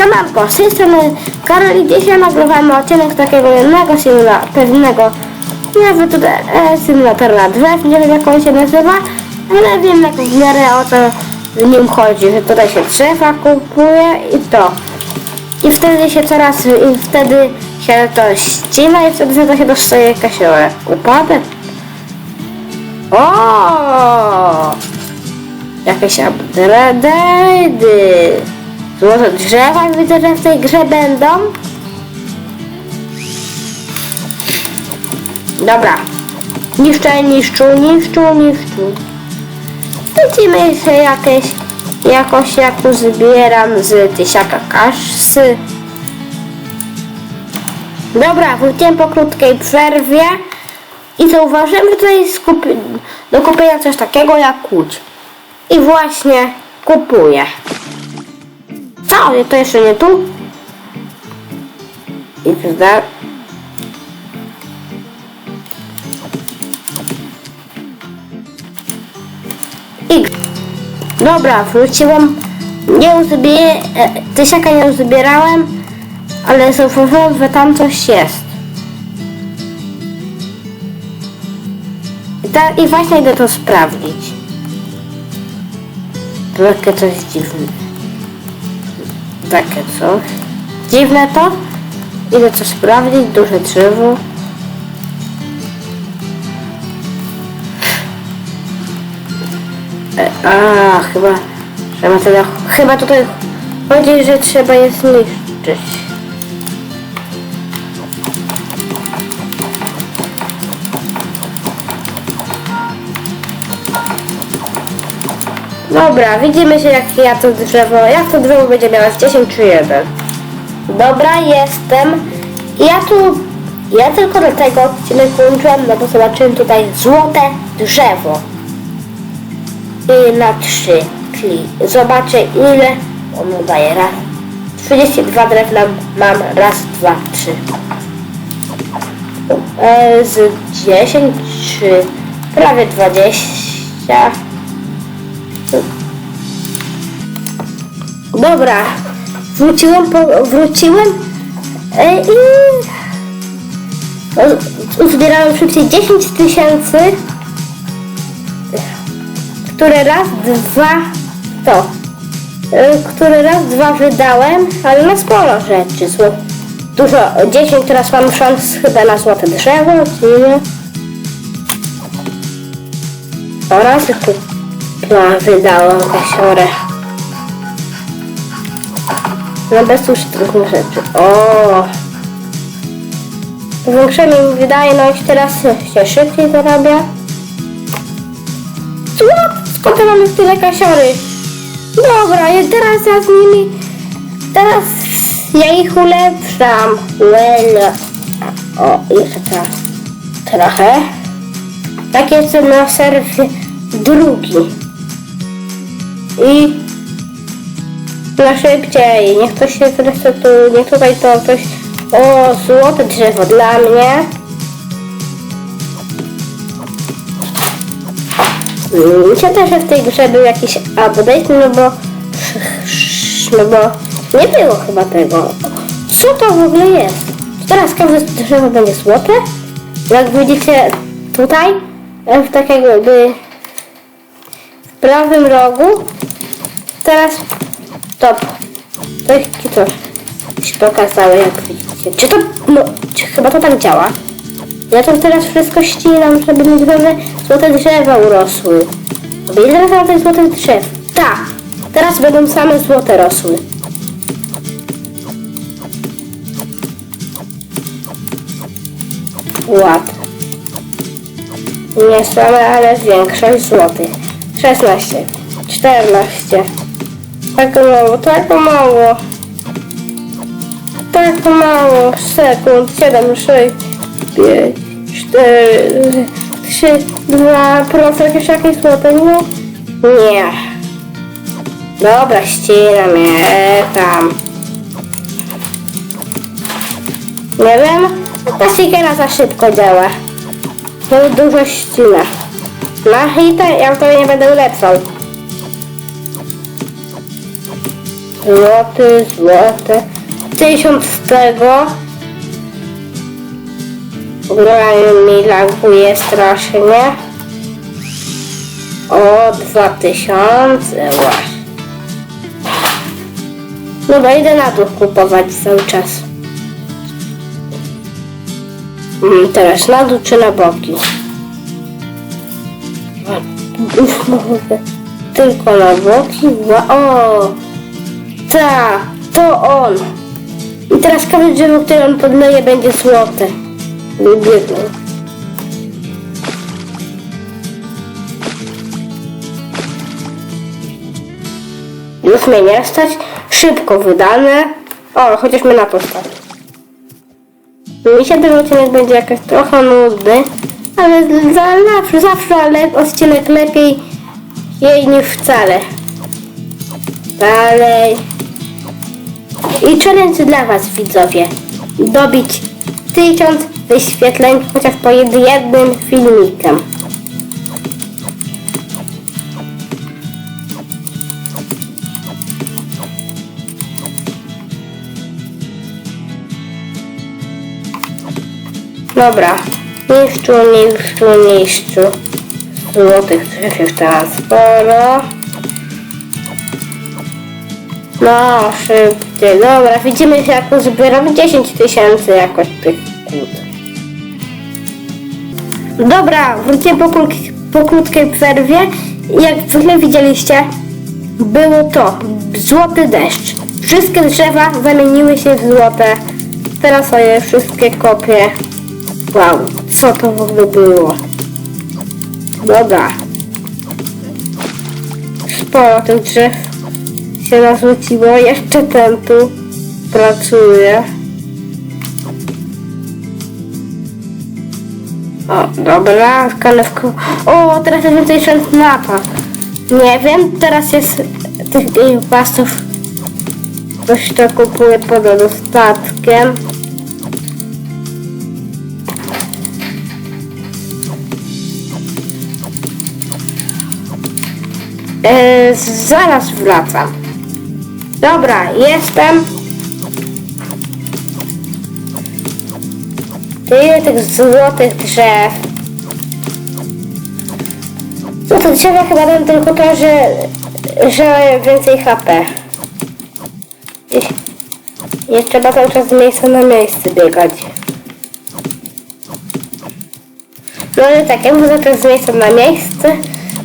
Siemanko, z tej strony Karol i dzisiaj nagrywamy odcinek takiego jednego simula, pewnego nazwy tutaj e, symulatora drzew, nie wiem jak on się nazywa, ale wiem jak w miarę o to w nim chodzi, że tutaj się drzewa kupuje i to. I wtedy się coraz, i wtedy się to ścina i wtedy to się dostaje jakaś e, upadek. O! Jakieś upgrade'y. Złote drzewa widzę, że w tej grze będą. Dobra. Niszczę, niszczu, niszczu, niszczu. Widzimy się jakieś, jakoś jak zbieram z tysiaka kasy. Dobra, wróciłem po krótkiej przerwie i zauważyłem, że tutaj jest do kupienia coś takiego jak łódź. I właśnie kupuję. Co? To jeszcze nie tu? I zda... I... Dobra, wróciłam. Nie uzbie... e, Tysiaka nie uzbierałem, ale zauważyłem, że tam coś jest. I, ta, I właśnie idę to sprawdzić. Takie coś dziwne. Takie coś. Dziwne to. Idę to sprawdzić. Duże drzewo. E, a, chyba... Trzeba tyle... Chyba tutaj chodzi, że trzeba je zniszczyć. Dobra, widzimy się jak ja to drzewo, jak to drzewo będzie miało 10 czy 1. Dobra, jestem. Ja tu, ja tylko do tego odcinek włączyłam, no bo zobaczyłem tutaj złote drzewo. I na 3 czyli zobaczę ile ono daje. Raz, 32 drewna mam, raz, dwa, trzy. E, z 10 czy prawie 20. Dobra, wróciłem, po, wróciłem e, i uzbierałem szybciej 10 tysięcy, które raz, dwa, to, e, które raz, dwa wydałem, ale na sporo rzeczy, zło, dużo, 10 teraz mam szans chyba na złote drzewo, nie? Oraz chyba wydałem kasiorę. No bez już trudnych rzeczy. O! Zwiększenie mi wydajność, teraz się szybciej zarabia. Co? Skąd ja mamy tyle kasiory? Dobra, i teraz ja z nimi... Teraz ja ich ulepszam. Well. O, jeszcze teraz. Trochę. Tak jestem na serwie drugi. I na szybciej. Niech ktoś się zresetuje. Tutaj to ktoś... O, złote drzewo dla mnie. Mm, Myślę też, że w tej grze był jakiś update, no bo... No bo nie było chyba tego. Co to w ogóle jest? Teraz każde drzewo będzie złote? Jak widzicie tutaj, w takiego jakby w prawym rogu, teraz Stop. To jest coś się pokazało, jak widzicie. Czy to, no, czy chyba to tak działa? Ja to teraz wszystko ścinam, żeby mi nowe złote drzewa urosły. Bo ile tych złotych drzew? Tak. Teraz będą same złote rosły. Ład. Nie same, ale większość złotych. 16, 14, tak mało, tak mało. Tak mało sekund. 7, 6, 5, 4, 3, 2, proszę jakieś jakieś złote, nie? Nie. Dobra, ścinam je tam. Nie wiem, ta stikera za szybko działa. To dużo ścina. Na hita ja to nie będę ulepszał. Złoty, złoty. Tysiąc z tego. Gra mi laguje strasznie. O, dwa tysiące. ła. Dobra, idę na dół kupować cały czas. Mm, teraz na dół czy na boki? Tylko na boki. O! Tak, to on. I teraz każde drzewo, które on podleje, będzie złote. Biegną. Już mnie nie stać. Szybko wydane. O, chociaż mnie na to stać. Mi się ten odcinek będzie jakoś trochę nudny, ale za, zawsze, zawsze ale odcinek lepiej jej niż wcale. Dalej. I challenge dla Was widzowie. Dobić tysiąc wyświetleń chociaż po jed- jednym filmikiem. Dobra. Niszczu, niszczu, niszczu. Złotych drzew już teraz sporo. No, szybciej. Dobra, widzimy się jak uzbieram 10 tysięcy jakoś tych kłód. Dobra, wróciłem po, krótk- po krótkiej przerwie. Jak zwykle widzieliście, było to złoty deszcz. Wszystkie drzewa zamieniły się w złote. Teraz sobie wszystkie kopię. Wow, co to w ogóle było? Dobra. Sporo tych drzew się narzuciło. Jeszcze ten tu pracuje. O, dobra, kanewko. O, teraz jest więcej szans mapa. Nie wiem, teraz jest tych pasów. Ktoś to kupuje pod dostatkiem. E, zaraz wracam. Dobra, jestem. Tyle tych złotych drzew. Złote drzewa chyba dam tylko to, że, że więcej HP. I, nie trzeba cały czas z miejsca na miejsce biegać. No ale tak, ja muszę też z miejsca na miejsce.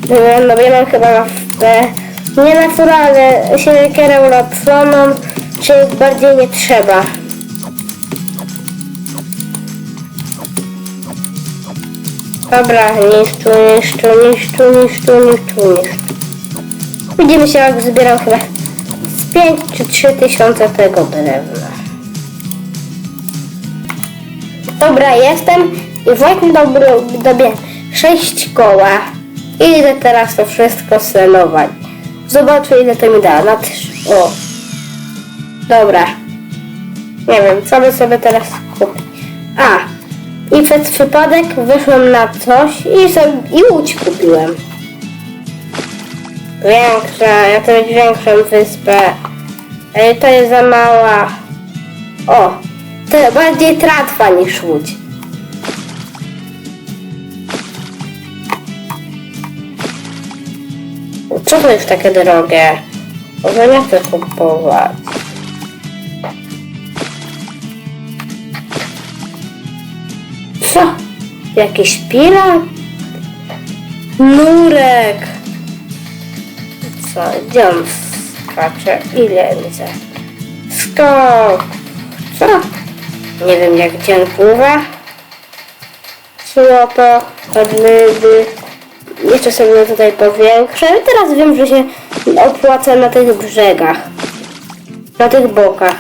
No, no ja mam chyba w te nienaturalne siekierę ulepszoną, czyli bardziej nie trzeba. Dobra, niszczu, niszczu, niszczu, niszczu, niszczu, niszczu. Widzimy się jak zbieram chyba z 5 czy 3 tysiące tego drewna. Dobra, jestem i właśnie dobry, dobie 6 koła. I idę teraz to wszystko senować. Zobaczę ile to mi da. Na trz- o. Dobra. Nie wiem, co by sobie teraz kupić. A. I przez przypadek wyszłem na coś i sobie i łódź kupiłem. Większa, ja to mieć większą wyspę. Ale to jest za mała. O. To bardziej tratwa niż łódź. Co to jest takie drogie? Może nie chcę kupować. Co? Jakiś pirat? Nurek! Co? Gdzie on skacze? Ile widzę? Skok! Co? Nie wiem jak gdzie on pływa. Złoto. Jeszcze sobie tutaj powiększę. Teraz wiem, że się opłaca na tych brzegach. Na tych bokach.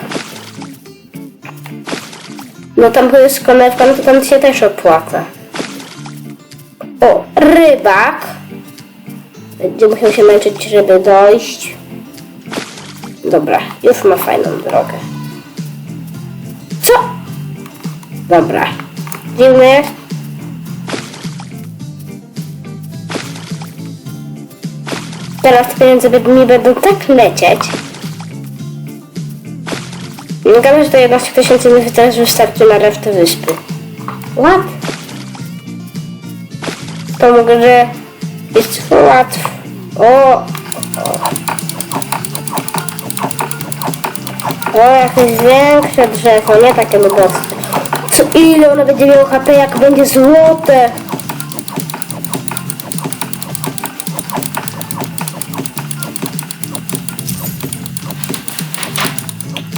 No tam jest konewka, no to tam się też opłaca. O, rybak. Będzie musiał się męczyć, żeby dojść. Dobra, już ma fajną drogę. Co? Dobra. Dziwne Teraz pieniądze mi będą tak lecieć, Nie gadam, że to 11 tysięcy mi też wystarczy na resztę wyspy. What? To mogę, że jest łatwo. O! O, jakieś większe drzewo, nie takie lubowskie. Co ile ono będzie miało HP, jak będzie złote?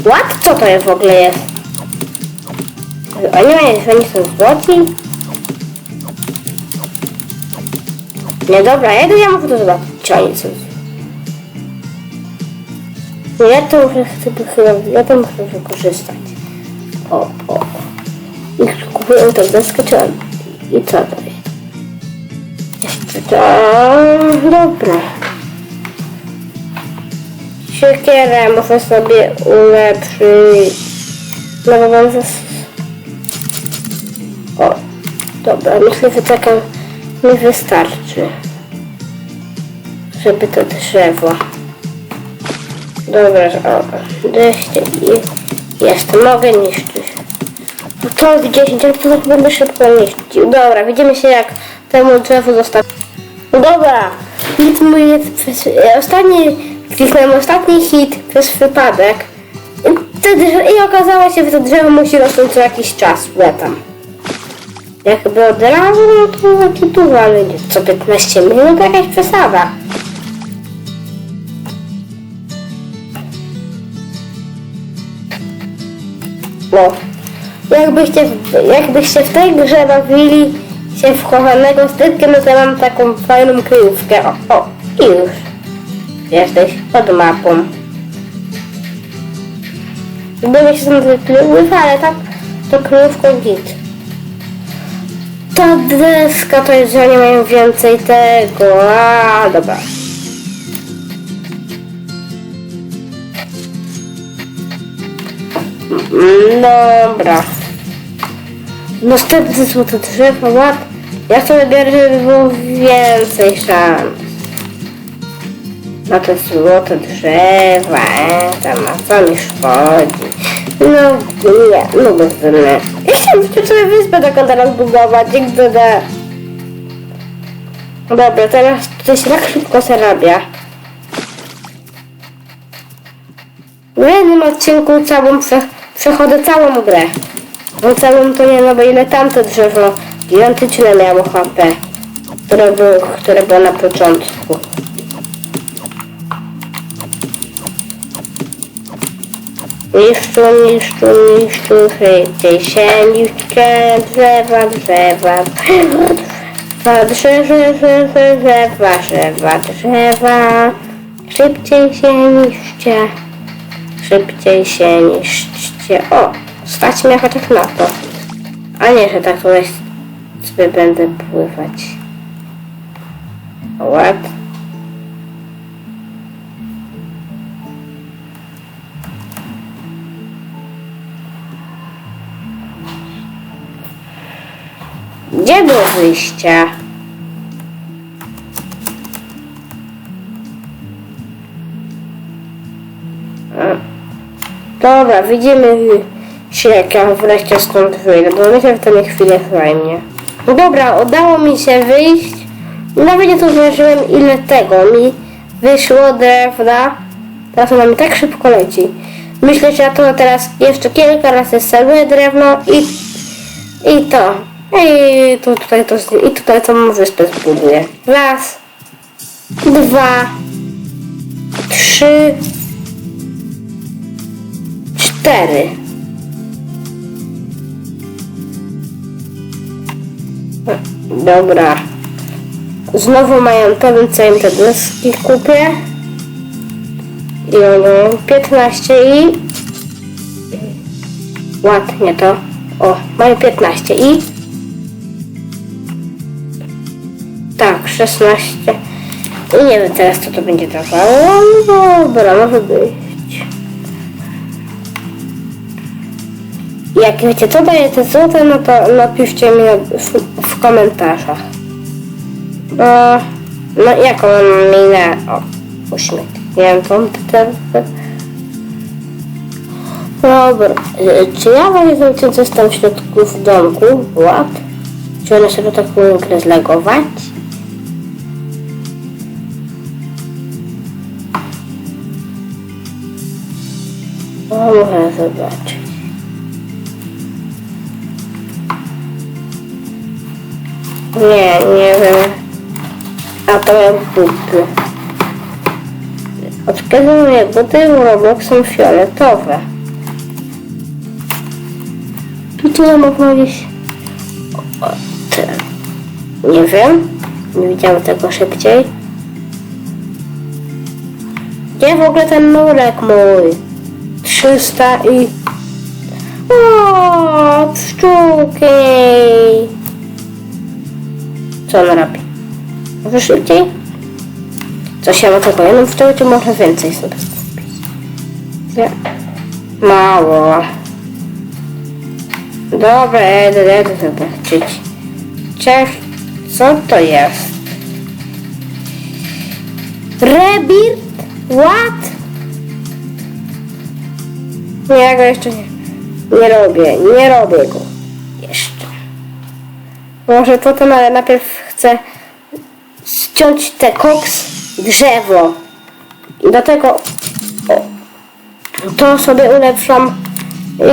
What? Co to jest w ogóle jest? Oni, oni są złoci? Nie, dobra, ja, ja muszę to zobaczyć. Czy oni są no ja to muszę chyba, ja to muszę wykorzystać. O, o. I kupuję tę deskę, czy on? I co to jest? Jeszcze to... Dobra. Siekierę muszę sobie ulepszyć. No bo mam zas... O, dobra, myślę, że taka mi wystarczy. Żeby to drzewo. Dobra, o, 200 i jest, mogę niszczyć. No to jest 10, ale to tak będę szybko niszczył. Dobra, widzimy się jak temu drzewu zostawi. Dobra, hit mój jest e, ostatni, kliknąłem ostatni hit przez przypadek. I, okazało się, że to drzewo musi rosnąć co jakiś czas, ja tam. Jakby od razu, no to taki dużo, ale co 15 minut jakaś przesada. No. Jakbyście, jakbyście w tej grze bawili się w kochanego styczkę, no to ja mam taką fajną kryjówkę. O, o, i już. Jesteś pod mapą. Były się kryjówki, ale tak to kryjówką git. Ta deska to jest, że oni mają więcej tego. A, dobra. Dobra. Następne złote drzewo, łap. Ja sobie biorę, żeby było więcej szans. Na te złote drzewa, e, tam na co mi szkodzi. No nie, no bez mnie. Ja chciałam sobie wyspę taką teraz budować, jak doda. Dobra, teraz to się tak szybko zarabia. W jednym odcinku całą prze, przechodzę całą grę. No całą to nie, no bo ile tamte drzewo gigantyczne miało HP, które było, które było na początku. Niszczu, niszczu, niszczu, szybciej się niszcze drzewa, drzewa, drzewa, drzewa, drzewa, drzewa, drzewa, szybciej się niszcie. Szybciej się niszczcie. O, stać mnie chociaż na to. A nie, że tak tutaj sobie będę pływać. What? Gdzie było wyjścia? Dobra, widzimy się jak ja wreszcie stąd wyjdę, bo myślę, że to mnie chwilę zajmie. No dobra, udało mi się wyjść. Nawet nie to zmierzyłem ile tego mi wyszło drewna. Teraz ona mi tak szybko leci. Myślę, że ja to teraz jeszcze kilka razy seluję drewno i, i to. I to tutaj to i tutaj całą wyspę zbuduję. Raz, dwa, trzy, cztery. Dobra. Znowu mają pewien im te deski kupię. I one 15 i... Ładnie to. O, mają 15 i... Tak, 16. I nie wiem teraz co to będzie dawało. No Dobra, może być. Jak wiecie, co daje te złote, no to napiszcie mi w, w komentarzach. Bo, no jaką mam minę? O, uśmiech. Nie wiem, te, Dobra, e, czy ja mogę wiem, co jest tam w środku w domku? What? Czy one sobie tak mogą grę? Zobaczyć. Nie, nie wiem. A jak buty. Od kiedy moje buty w Roblox są fioletowe? Tu tyle można gdzieś... O, o, te. Nie wiem. Nie widziałem tego szybciej. Gdzie w ogóle ten nurek mój? 300 i... O, pszczółki! Co on robi? Może szybciej? Coś ja tylko jedną pszczołę, czy może więcej sobie kupić? Nie. Mało. Dobra, jedę, jedę zobaczyć. Cześć, co to jest? Rebirth? What? Nie, ja go jeszcze nie, nie robię, nie robię go. Jeszcze. Może potem, ale najpierw chcę ściąć te koks drzewo. I do tego to sobie ulepszam.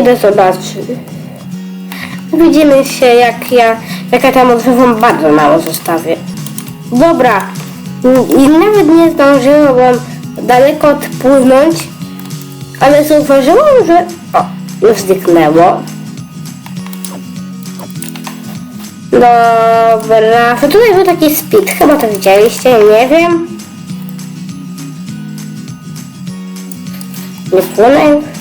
Idę zobaczyć. Widzimy się jak ja, jak ja tam odżywam bardzo mało zostawię. Dobra. I nawet nie zdążyłam daleko odpłynąć, ale zauważyłam, że o, już zniknęło. Dobra, to tutaj był taki speed, chyba to widzieliście, nie wiem. Nie płynę.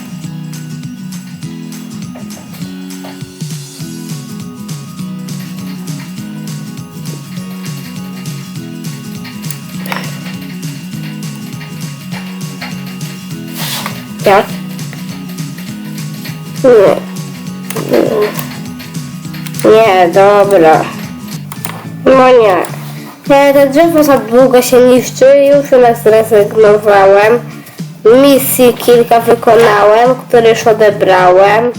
Nie. Nie, dobra. No nie. Nie, to drzewo za długo się niszczy, już na zrezygnowałem. Misji kilka wykonałem, które już odebrałem.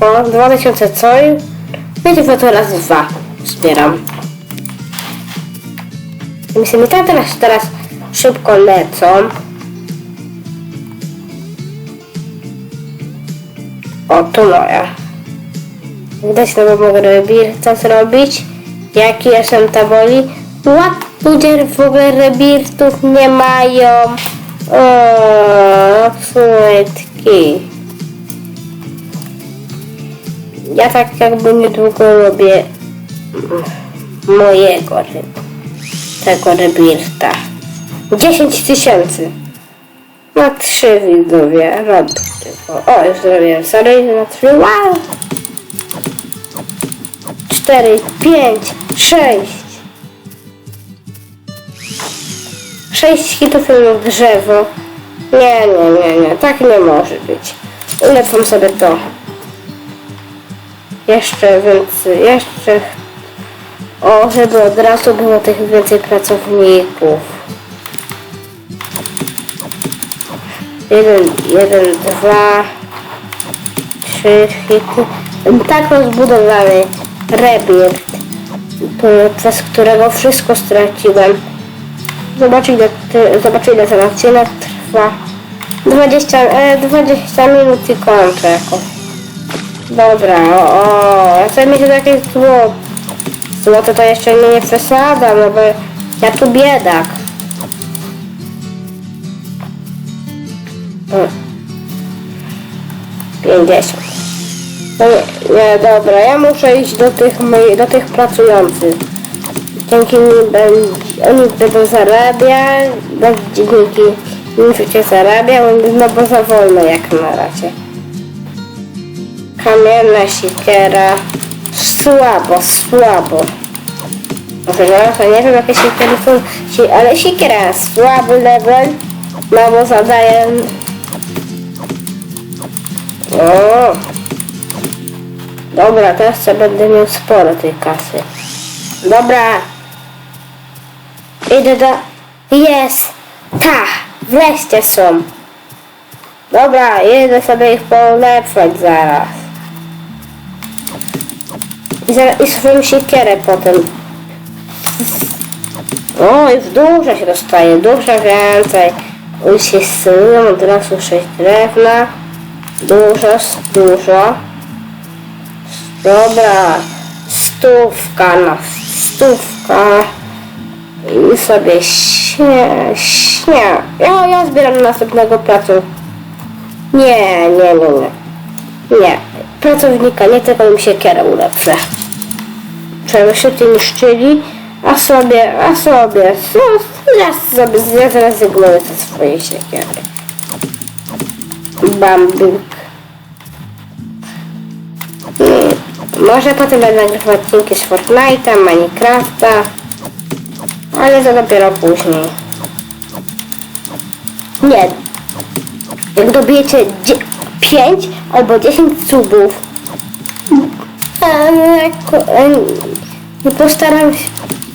O, 2000 coli. Wiecie, że to raz dwa zbieram. Misje mi tak teraz, teraz szybko lecą. O, tu moja. Widać, no mogę rebirta zrobić. Jaki jestem taboli? What? Ludzie w ogóle rebirtów nie mają. O, słodki. Ja tak jakby niedługo robię mojego tego rebirta. 10 tysięcy. Na trzy widzowie robię. O, już zrobiłem. Sorry, na trzy. Wow! cztery, pięć, sześć. Sześć hitów na drzewo. Nie, nie, nie, nie, tak nie może być. Ulepszam sobie to. Jeszcze więcej, jeszcze... O, żeby od razu było tych więcej pracowników. Jeden, jeden, dwa, trzy hity. Tak rozbudowany rebirt, przez którego wszystko straciłem. Zobacz ile, ty, zobacz ile ten trwa. 20, e, 20 minut i kończę jakoś. Dobra, o, ja chcę mieć jakieś złoto. Złoto to jeszcze mnie nie przesada, no bo ja tu biedak. 50. No nie, nie, dobra, ja muszę iść do tych do tych pracujących. Dzięki nim będzie, oni będą zarabiać, dzięki nim życie zarabiał, no bo za wolno jak na razie. Kamienna siekiera. Słabo, słabo. To nie wiem jakie siekiery są, ale siekiera słaby level, no bo zadaje... O. Dobra, teraz co będę miał sporo tej kasy. Dobra. Idę do... Jest! Ta! Wreszcie są. Dobra, jedę sobie ich polepszać zaraz. I, zaraz, i swoją siekierę potem. O, już dużo się dostaje, dużo więcej. Już się synują od razu sześć drewna. Dużo, dużo. Dobra, stówka na stówka. I sobie śnie, śnie. Ja, ja zbieram następnego placu. Nie, nie, nie, nie. Nie. Pracownika, nie tylko mi się kierę ulepszę. Trzeba szybciej niszczyli, a sobie, a sobie, no, ja sobie, zrezygnuję ze swojej siekiery. Bambik. Hmm. Może potem będę nagrywać odcinki z Fortnite'a, Minecrafta, ale to dopiero później. Nie. Jak dobijecie 5 albo 10 subów, e, nie postaram się,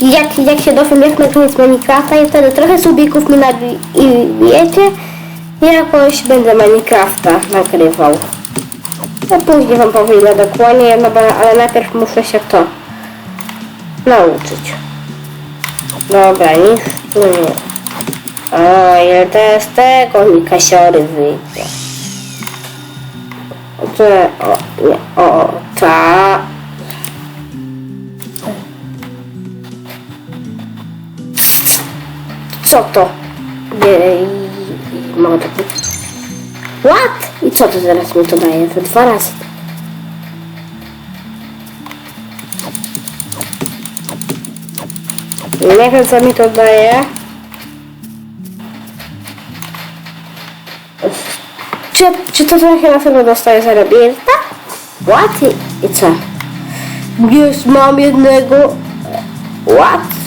jak, jak się dowiem jak na koniec Minecrafta i wtedy trochę subików mi nabijecie, jakoś będę Minecrafta nagrywał. A później wam powiem ile dokładnie, no bo, ale najpierw muszę się to nauczyć. Dobra, nic tu nie. O, ile teraz tego mi kasiory wyjdzie. O, te, o, nie, o, ta. Co to? Nie, mogę to What? I co to zaraz mi to daje? To dwa razy. Nie wiem co mi to daje. Czy, czy to trochę na pewno dostaje za Rebirta? What? I, I co? Jest, mam jednego... What?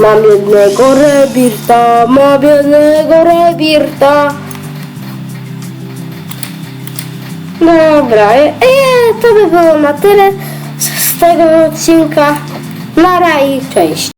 Mam jednego Rebirta, mam jednego Rebirta. Dobra, e, to by było na tyle z, tego odcinka. Nara i cześć.